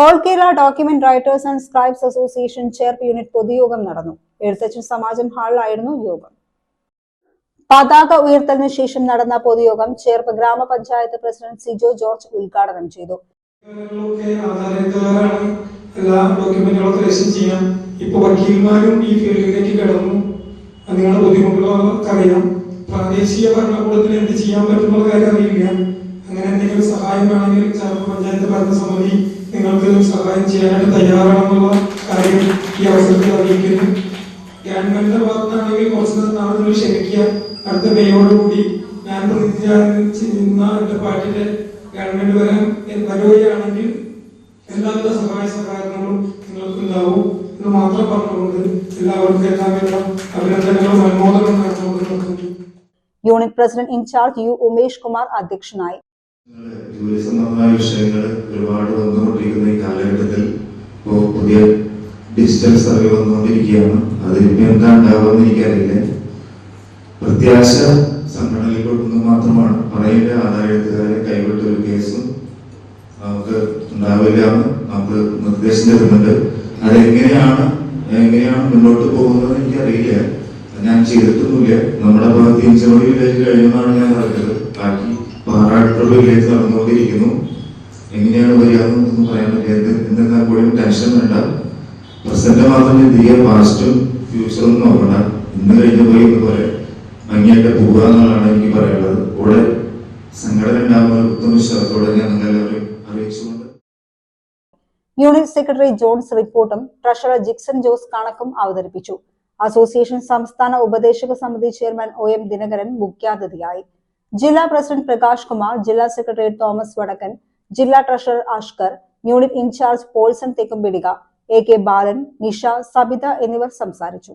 All Kerala document writers and scribes association chair unit പൊതുയോഗം നടന്നു. എഴുത്തച്ഛൻ സമാജം ഹാളിലായിരുന്നു യോഗം. പതാക ഉയർത്തലിന് ശേഷം നടന്ന പൊതുയോഗം ചേർപ്പ് ഗ്രാമപഞ്ചായത്ത് പ്രസിഡന്റ് സിജോ ജോർജ് ഉദ്ഘാടനം ചെയ്തു. ചെയ്യാം. നിങ്ങളുടെ ബുദ്ധിമുട്ടുകളൊക്കെ അറിയാം. പ്രാദേശിക ഭരണകൂടത്തിന് എന്ത് ചെയ്യാൻ പറ്റുന്നുള്ള കാര്യം അറിയില്ല. അങ്ങനെ എന്തെങ്കിലും സഹായം വേണമെങ്കിൽ ചേർപ്പ് പഞ്ചായത്ത് ഭരണസമിതി നിങ്ങൾക്ക് സഹായം ചെയ്യാനായിട്ട് തയ്യാറാണെന്നുള്ള കാര്യം ഈ അവസരത്തിൽ അറിയിക്കുന്നു. ഗവൺമെന്റിന്റെ ഭാഗത്താണെങ്കിൽ കുറച്ച് നാളെ നിങ്ങൾ ക്ഷമിക്കുക അടുത്ത മെയ്യോടുകൂടി ഞാൻ പ്രതിനിധാനം ചെയ്യുന്ന എന്റെ പാർട്ടിയുടെ ഗവൺമെന്റ് വരാൻ വരുകയാണെങ്കിൽ എല്ലാവിധ സഹായ സഹകരണങ്ങളും നിങ്ങൾക്ക് ഉണ്ടാവും എന്ന് മാത്രം പറഞ്ഞുകൊണ്ട് എല്ലാവർക്കും എല്ലാവിധ അഭിനന്ദനങ്ങളും അനുമോദനവും നേർന്നുകൊണ്ട് unit president in-charge U Umesh Kumar അധ്യക്ഷനായി. ജോലി സംബന്ധമായ വിഷയങ്ങൾ ഒരുപാട് വന്നുകൊണ്ടിരിക്കുന്ന ഈ കാലഘട്ടത്തിൽ ഇപ്പോൾ പുതിയ ഡിജിറ്റൽ സർവേ വന്നുകൊണ്ടിരിക്കുകയാണ്. അത് ഇനി എന്താ ഉണ്ടാവുമെന്ന് എനിക്കറിയില്ല പ്രത്യാശ സംഘടനയിൽപ്പെടുന്നത് മാത്രമാണ്. പറയില്ല ആദായത്തുകാരെ കൈവിട്ട ഒരു കേസും നമുക്ക് ഉണ്ടാവില്ല എന്ന് നമുക്ക് നിർദ്ദേശം തരുന്നുണ്ട്. അതെങ്ങനെയാണ് എങ്ങനെയാണ് മുന്നോട്ട് പോകുന്നത് എനിക്കറിയില്ല. ഞാൻ ചെയ്തിട്ടൊന്നുമില്ല. നമ്മുടെ ഭാഗത്ത് ഇഞ്ചോടി വില്ലേജ് കഴിയുമെന്നാണ് ഞാൻ പറഞ്ഞത് ബാക്കി വില്ലേജ് നടന്നുകൊണ്ടിരിക്കുന്നു. എങ്ങനെയാണ് വരികയെന്നൊന്നും പറയാൻ പറ്റിയത് എന്ത് എന്തെന്നാൽ കൂടി ടെൻഷൻ വേണ്ട. പ്രസന്റ് മാത്രം ചിന്തിക്കുക പാസ്റ്റും ഫ്യൂച്ചറും നോക്കണ്ട. ഇന്ന് കഴിഞ്ഞു പോയി ഇതുപോലെ ഭംഗിയായിട്ട് പോവുക എന്നുള്ളതാണ് എനിക്ക് പറയാനുള്ളത്. കൂടെ സംഘടന ഉണ്ടാകുന്ന ഉത്തമ വിശ്വാസത്തോടെ ഞാൻ നിങ്ങളെല്ലാവരും അറിയിച്ചുകൊണ്ട് യൂണിയൻ സെക്രട്ടറി ജോൺസ് റിപ്പോർട്ടും ട്രഷറർ ജിക്സൺ ജോസ് കണക്കും അവതരിപ്പിച്ചു. അസോസിയേഷൻ സംസ്ഥാന ഉപദേശക സമിതി ചെയർമാൻ ഒ എം ദിനകരൻ മുഖ്യാതിഥിയായി. ജില്ലാ പ്രസിഡന്റ് പ്രകാശ് കുമാർ ജില്ലാ സെക്രട്ടറി തോമസ് വടക്കൻ ജില്ലാ treasurer Ashkar unit in-charge Paulson Thekkumpidika A K Balan Nisha Sabitha എന്നിവർ സംസാരിച്ചു.